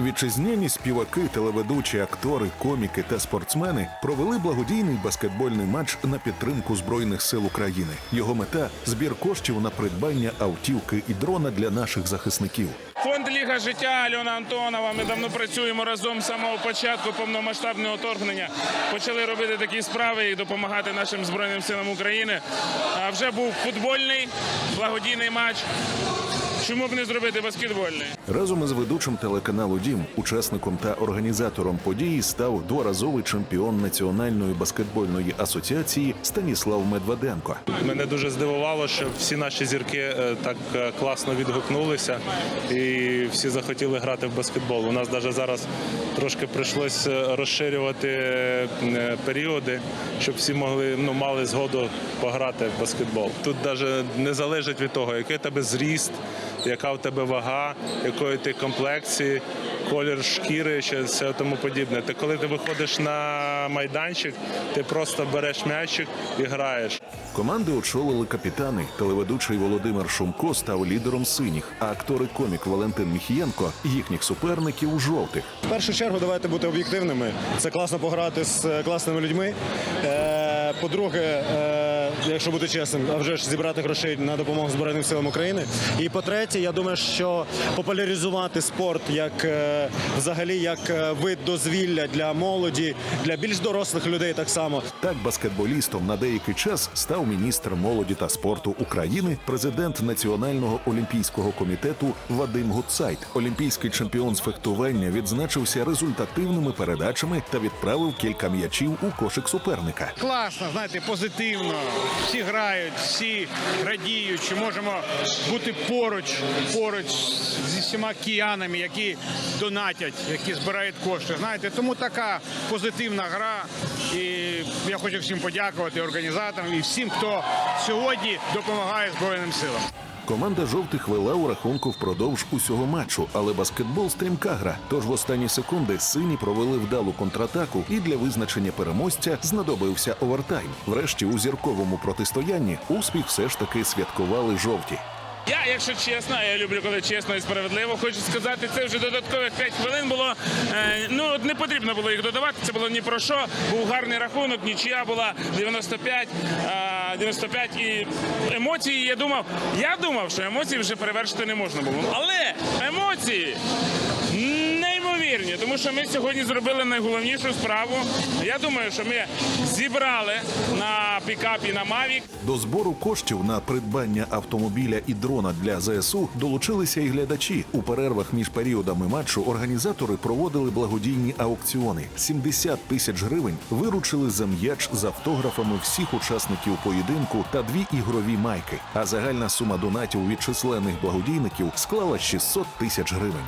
Вітчизняні співаки, телеведучі, актори, коміки та спортсмени провели благодійний баскетбольний матч на підтримку збройних сил України. Його мета збір коштів на придбання автівки і дрона для наших захисників. Фонд Ліга життя Альона Антонова. Ми давно працюємо разом з самого початку повномасштабного вторгнення. Почали робити такі справи і допомагати нашим збройним силам України. А вже був футбольний благодійний матч. Чому б не зробити баскетбольний? Разом із ведучим телеканалу Дім, учасником та організатором події став дворазовий чемпіон Національної баскетбольної асоціації Станіслав Медведенко. Мене дуже здивувало, що всі наші зірки е, так е, класно відгукнулися і всі захотіли грати в баскетбол. У нас навіть зараз трошки прийшлося розширювати е, періоди, щоб всі могли ну мали згоду пограти в баскетбол. Тут навіть не залежить від того, який тебе зріст, яка у тебе вага, якої ти комплекції. Колір шкіри, ще все тому подібне. Ти коли ти виходиш на майданчик, ти просто береш м'ячик і граєш. Команди очолили капітани. Телеведучий Володимир Шумко став лідером синіх, а актор і комік Валентин Міхієнко їхніх суперників у жовтих. В першу чергу давайте бути об'єктивними. Це класно пограти з е, класними людьми. Е, По-друге, е, якщо бути чесним, а вже ж зібрати грошей на допомогу Збройним силам України. І по-третє, я думаю, що популяризувати спорт як е, взагалі як е, вид дозвілля для молоді, для більш дорослих людей так само. Так, баскетболістом на деякий час став міністр молоді та спорту України, президент Національного олімпійського комітету Вадим Гуцайт. Олімпійський чемпіон з фехтування відзначився результативними передачами та відправив кілька м'ячів у кошик суперника. класно, знаєте, позитивно. Всі грають, всі радіють, що можемо бути поруч, поруч зі всіма киянами, які донатять, які збирають кошти. Знаєте, тому така позитивна гра. І я хочу всім подякувати організаторам і всім, хто сьогодні допомагає Збройним силам. Команда жовтих вела у рахунку впродовж усього матчу, але баскетбол стрімка гра. Тож в останні секунди сині провели вдалу контратаку, і для визначення переможця знадобився овертайм. Врешті у зірковому протистоянні успіх все ж таки святкували жовті. Я, якщо чесно, я люблю, коли чесно і справедливо. Хочу сказати, це вже додаткових 5 хвилин було. Е, ну не потрібно було їх додавати. Це було ні про що. Був гарний рахунок, нічия була 95, е, 95 і емоції. Я думав, я думав, що емоції вже перевершити не можна було. Але емоції. Що ми сьогодні зробили найголовнішу справу. Я думаю, що ми зібрали на пікапі на Мавік До збору коштів на придбання автомобіля і дрона для ЗСУ долучилися і глядачі. У перервах між періодами матчу організатори проводили благодійні аукціони. 70 тисяч гривень виручили за м'яч з автографами всіх учасників поєдинку та дві ігрові майки. А загальна сума донатів від численних благодійників склала 600 тисяч гривень.